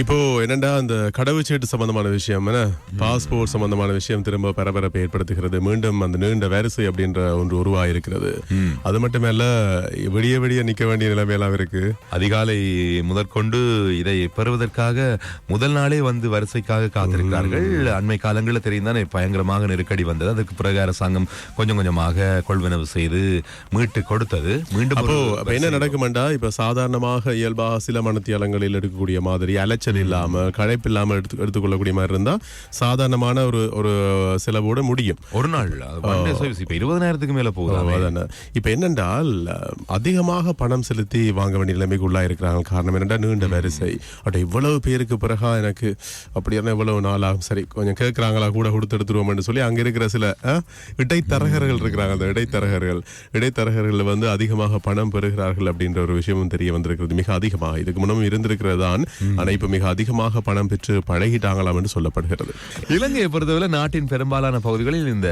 இப்போ என்னண்டா அந்த கடவுச்சீட்டு சம்பந்தமான விஷயம் என்ன? பாஸ்போர்ட் சம்பந்தமான விஷயம் திரும்ப பரபரப்பை ஏற்படுத்துகிறது. மீண்டும் அந்த நீண்ட வரிசை அப்படின்ற ஒன்று உருவாயிருக்கிறது. அது மட்டுமல்ல விடிய விடிய நிக்க வேண்டிய நிலைமையெல்லாம் இருக்கு. அதிகாலை முதற்கொண்டு இதை பெறுவதற்காக முதல் நாளே வந்து வரிசைக்காக காத்திருக்கிறார்கள். அண்மை காலங்களில் தெரிந்தானே பயங்கரமாக நெருக்கடி வந்தது. அதுக்கு பிறகு அரசாங்கம் கொஞ்சம் கொஞ்சமாக கொள்வனவு செய்து மீட்டு கொடுத்தது. மீண்டும் என்ன நடக்குமெண்டா? இப்ப சாதாரணமாக இயல்பாக சில மனத்தியாலங்களில் எடுக்கக்கூடிய மாதிரி அலைச்சல் இல்லாம களைப்பு இல்லாம எடுத்து எடுத்துக்கொள்ளக்கூடிய மாதிரி இருந்தா சாதாரணமான ஒரு ஒரு செலவோட முடியும். ஒரு நாள். இப்ப இருபதனாயிரத்துக்கு மேல போகுது. இப்ப என்னென்றால் அதிகமாக பணம் செலுத்தி வாங்க வேண்டிய நிலைமைக்கு உள்ளாயிருக்கிறாங்க காரணம் என்னடா நீண்ட வரிசை. அட இவ்வளவு பேருக்கு பிறகா எனக்கு அப்படியான இவ்வளவு நாள் ஆகும் சரி கொஞ்சம் கேட்கறாங்களா கூட கொடுத்து எடுத்துருவோம்னு சொல்லி அங்க இருக்கிற சில இடைத்தரகர்கள் இருக்கிறாங்க. அந்த இடைத்தரகர்கள் இடைத்தரகர்கள் வந்து அதிகமாக பணம் பெறுகிறார்கள் அப்படின்ற ஒரு விஷயமும் தெரிய வந்திருக்கிறது. மிக அதிகமாக. இதுக்கு முன்னமும் இருந்திருக்கிறது தான் ஆனா இப்ப மிக அதிகமாக பணம் பெற்று பழகிட்டாங்களாம் என்று சொல்லப்படுகிறது. இலங்கையை பொறுத்தவரை நாட்டின் பெரும்பாலான பகுதிகளில் இந்த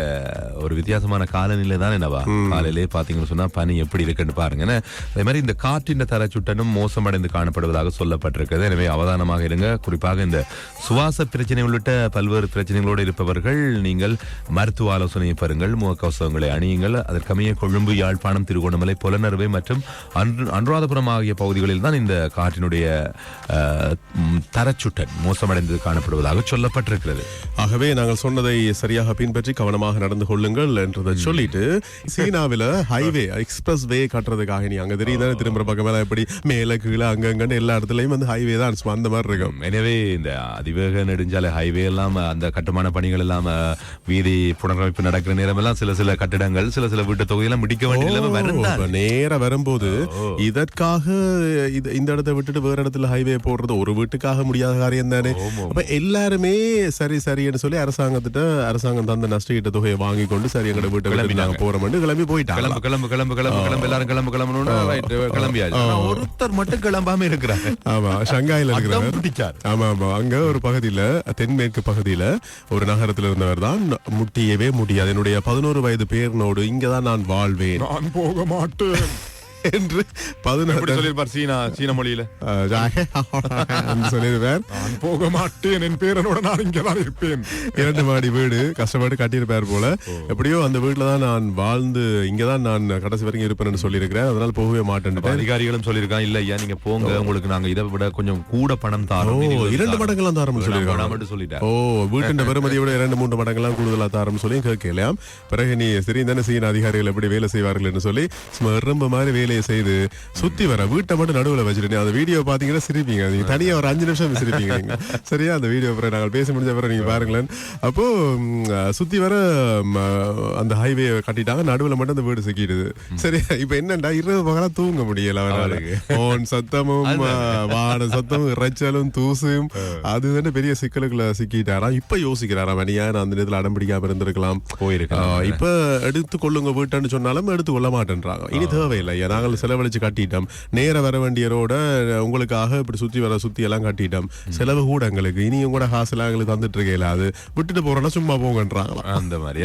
ஒரு வித்தியாசமான காலநிலை தான் என்னவா காலையிலே பாத்தீங்கன்னு சொன்னா பனி எப்படி இருக்குன்னு பாருங்க? அதே மாதிரி இந்த காற்றின் தரச்சுட்டனும் மோசமடைந்து காணப்படுவதாக சொல்லப்பட்டிருக்கிறது. எனவே அவதானமாக இருங்க. குறிப்பாக இந்த சுவாச பிரச்சனை உள்ளிட்ட பல்வேறு பிரச்சனைகளோடு இருப்பவர்கள் நீங்கள் மருத்துவ ஆலோசனையை பெறுங்கள் முகக்கவசங்களை அணியுங்கள். அதற்கமைய கொழும்பு யாழ்ப்பாணம் திருகோணமலை புலனறுவை மற்றும் அன்று- அனுராதபுரம் ஆகிய பகுதிகளில் தான் இந்த காற்றினுடைய தரச்சுட்டன் மோசமடைந்து காணப்படுவதாக சொல்லப்பட்டிருக்கிறது. ஆகவே நாங்கள் சொன்னதை சரியாக பின்பற்றி கவனமாக நடந்து கொள்ளுங்கள் என்றதை சொல்லிட்டு சீனாவில ஹைவே எக்ஸ்பிரஸ் வே கட்டுறதுக்காக நீ அங்க தெரியுதானே திரும்புற பக்கமெல்லாம் எப்படி மேல கீழே அங்கங்கன்னு எல்லா இடத்துலயும் வந்து ஹைவே தான் அந்த மாதிரி இருக்கும். எனவே இந்த அதிவேக நெடுஞ்சாலை ஹைவே எல்லாம் அந்த கட்டுமான பணிகள் எல்லாம் வீதி புனரமைப்பு நடக்கிற நேரம் எல்லாம் சில சில கட்டிடங்கள் சில சில வீட்டு தொகுதியெல்லாம் முடிக்க வேண்டிய நிலைமை வருந்தான் இப்ப நேரா வரும்போது இதற்காக இது இந்த இடத்தை விட்டுட்டு வேற இடத்துல ஹைவே போடுறது ஒரு வீட்டுக்காக முடியாத காரியம் தானே. அப்ப எல்லாருமே சரி சரின்னு சொல்லி அரசாங்கத்திட்ட அரசாங்கம் தந்த நஷ்டஈட்ட தொகையை வாங்கி கொண்டு சரி எங்கட வீட்டை விட்டு நாங்க போறோம்னு கிளம்பி போயிட்டாங்க. கிளம்பு கிளம்பு கிளம்பு கிளம்பு கிளம்பு எல்லாரும் கிளம்பு கிளம்பணும்னு கிளம்பியாச்சு. ஒருத்தர் மட்டும் கிளம்பாம இருக்கிறாங்க ஆமா ஷங்காயில பிடிச்சார் ஆமா ஆமா. அங்க ஒரு பகுதியில தென்மேற்கு பகுதியில ஒரு நகரத்துல இருந்தவர் தான் முட்டியவே முடியாது. என்னுடைய பதினோரு வயது பேரனோடு இங்கதான் நான் வாழ்வேன். நான் போக மாட்டேன். என்று பதினோரு எப்படி சொல்லிருப்பார் சீனா சீன மொழியில? சொல்லியிருப்பார். நான் போக மாட்டேன் என் பேரனோட நான் இங்கதான் இருப்பேன். இரண்டு மாடி வீடு கஷ்டப்பட்டு கட்டியிருப்பார் போல. எப்படியோ அந்த வீட்டுல தான் நான் வாழ்ந்து இங்கதான் நான் கடைசி வரைக்கும் இருப்பேன்னு சொல்லியிருக்கிறேன். அதனால போகவே மாட்டேன் அதிகாரிகளும் சொல்லியிருக்காங்க இல்ல ஐயா நீங்க போங்க உங்களுக்கு நாங்க இதை விட கொஞ்சம் கூட பணம் தாரோம். இரண்டு மடங்கெல்லாம் தாரம் சொல்லியிருக்காங்க. மட்டும் சொல்லிட்டார் ஓ வீட்டின் பெருமதியை விட இரண்டு மூன்று மடங்கெல்லாம் கூடுதலா தாரம் சொல்லி கேட்கலாம் பிறகு நீ சரி தானே சீன அதிகாரிகள் எப்படி வேலை செய்வார்கள் என்று சொல்லி எறும்பு மாதிரி வேலையை செய்து சுத்தி வர வீட்டை மட்டும் நடுவுல வச்சுட்டு அந்த வீடியோ பாத்தீங்கன்னா சிரிப்பீங்க. நீங்க தனியா ஒரு அஞ்சு நிமிஷம் சிரிப்பீங்க நீங்க. சரியா? அந்த வீடியோ அப்புறம் நாங்கள் பேச முடிஞ்ச அப்புறம் நீங்க பாருங்களேன். அப்போ சுத்தி வர அந்த ஹைவே கட்டிட்டாங்க. நடுவுல மட்டும் அந்த வீடு சிக்கிடுது. சரி இப்ப என்னண்டா? இரவு பகலா தூங்க முடியல அவரால். ஓன் சத்தமும் வான சத்தமும் இறைச்சலும் தூசும். அதுதானே பெரிய சிக்கலுக்குள்ள சிக்கிட்டாராம் இப்ப யோசிக்கிறாராம் நீ ஏன் அந்த நேரத்துல அடம் பிடிக்காம இருந்திருக்கலாம்? போயிருக்கலாம். ஆஹ், இப்ப எடுத்து கொள்ளுங்க வீட்டுன்னு சொன்னாலும் எடுத்து கொள்ள மாட்டேன்றாங்க. இனி தேவையில்லை. ஐயா நாங்கள் செலவழிச்சு கட்டிட்டோம். நேர வர வேண்டிய ரோட உங்களுக்காக இப்படி சுத்தி வர சுத்தி எல்லாம் கட்டிட்டோம். செலவு கூட எங்களுக்கு. இனியும் கூட காசு எல்லாம் எங்களுக்கு தந்துட்டு இருக்கல அது. விட்டுட்டு போறோம்னா சும்மா போங்கன்றாங்களாம் அந்த மாதிரி.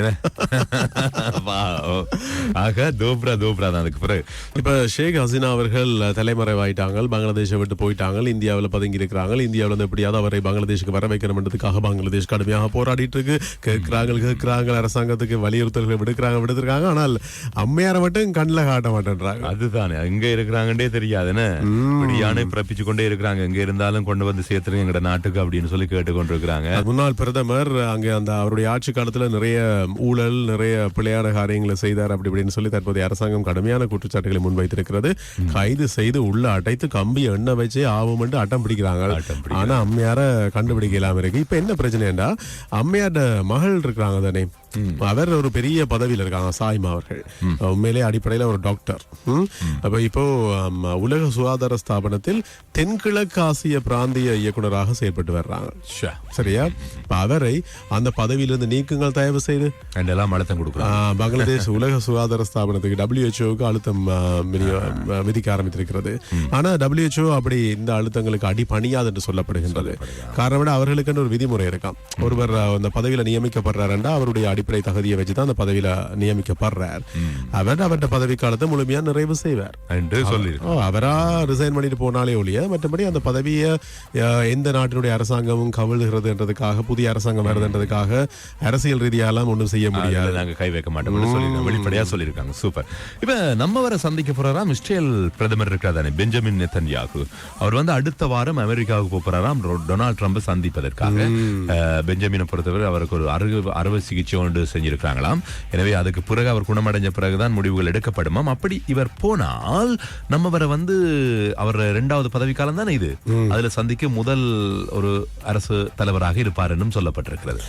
ஆக தோப்ரா தோப்ரா தான் அதுக்கு பிறகு. இப்ப ஷேக் ஹசீனா அவர்கள் தலைமறைவாயிட்டாங்க. பங்களாதேஷை விட்டு போயிட்டாங்க. இந்தியாவில் பதுங்கி இருக்கிறாங்க இந்தியாவில் வந்து எப்படியாவது அவரை பங்களாதேஷுக்கு வர வைக்கணும்ன்றதுக்காக பங்களாதேஷ் கடுமையாக போராடிட்டு இருக்கு. கேட்கிறாங்க கேட்கிறாங்க அரசாங்கத்துக்கு வலியுறுத்தல்களை விடுக்கிறாங்க விடுத்திருக்காங்க. ஆனால் அம்மையாரை மட்டும் கண்ணில் காட்ட மாட்டேன்றாங்க. அதுதானே எங்க இருக்கிறாங்கன்னே தெரியாதுன்னு இப்படியானே பிறப்பிச்சு கொண்டே இருக்கிறாங்க. எங்க இருந்தாலும் கொண்டு வந்து சேர்த்துருங்க எங்கட நாட்டுக்கு அப்படின்னு சொல்லி கேட்டு கொண்டிருக்கிறாங்க முன்னாள் பிரதமர் அங்கே அந்த அவருடைய ஆட்சி காலத்துல நிறைய ஊழல் நிறைய பிழையான காரியங்களை செய்தார் அப்படி இப்படின்னு சொல்லி தற்போதைய அரசாங்கம் கடுமையான குற்றச்சாட்டுகளை முன்வைத்திருக்கிறது. கைது செய்து உள்ள அடைத்து கம்பி எண்ணெய் வச்சு ஆவும் அட்டம் பிடிக்கிறாங்க. ஆனா அம்மையார கண்டுபிடிக்கலாம இருக்கு. இப்ப என்ன பிரச்சனைடா அம்மையாரோட மகள் இருக்கிறாங்க தானே. அவர் ஒரு பெரிய பதவியில இருக்காங்க சாய்மா அவர்கள். உண்மையிலே அடிப்படையில ஒரு டாக்டர்? அப்ப இப்போ உலக சுகாதார ஸ்தாபனத்தில் தென்கிழக்கு ஆசிய பிராந்திய இயக்குனராக செயல்பட்டு வர்றாங்க. சரியா? இப்ப அவரை அந்த பதவியிலிருந்து நீக்குங்கள் தயவு செய்து. ரெண்டெல்லாம் அழுத்தம் ஆஹ், பங்களாதேஷ் உலக சுகாதார ஸ்தாபனத்துக்கு டபிள்யூஹெச்ஓக்கு அழுத்தம் விதிக்க ஆரம்பித்திருக்கிறது. ஆனா டபிள்யூஹெச்ஓ அப்படி இந்த அழுத்தங்களுக்கு அடி பணியாது என்று சொல்லப்படுகின்றது. காரணம் விட அவர்களுக்கு ஒரு விதிமுறை இருக்காம். ஒருவர் அந்த பதவியில நியமிக்கப்படுறாருண்டா அவருடைய அடிப்படை தகுதியை வச்சுதான் அந்த பதவியில நியமிக்கப்படுறார். அவர் அவருடைய பதவி காலத்தை முழுமையா நிறைவு செய்வார். அவரா ரிசைன் பண்ணிட்டு போனாலே ஒழிய மற்றபடி அந்த பதவியை எந்த நாட்டினுடைய அரசாங்கமும் கவிழ்கிறதுன்றதுக்காக புதிய அரசாங்கம் வருதுன்றதுக்காக அரசியல் ரீதியாலாம் ஒன்றும் செய்ய முடியாது. நாங்க கை வைக்க மாட்டோம்னு சொல்லி வெளிப்படையா சொல்லியிருக்காங்க. சூப்பர். இப்ப நம்ம வர சந்திக்க போறாராம் இஸ்ரேல் பிரதமர் இருக்கிறார் பெஞ்சமின் நெத்தன்யாகு. அவர் வந்து அடுத்த வாரம் அமெரிக்காவுக்கு போறாராம். டொனால்ட் ட்ரம்ப் சந்திப்பதற்காக. பெஞ்சமினை பொறுத்தவரை அவருக்கு ஒரு அறுவை அறுவை சிகிச்சை ஒன்று செஞ்சிருக்காங்களாம். எனவே அதுக்கு பிறகு அவர் குணமடைஞ்ச பிறகுதான் முடிவுகள் எடுக்கப்படுமாம் அப்படி இவர் போனால் நம்ம வர வந்து அவர் இரண்டாவது பதவி காலம் தானே இது? அதுல சந்திக்க முதல் ஒரு அரசு தலைவராக இருப்பார் என்றும் சொல்லப்பட்டிருக்கிறது.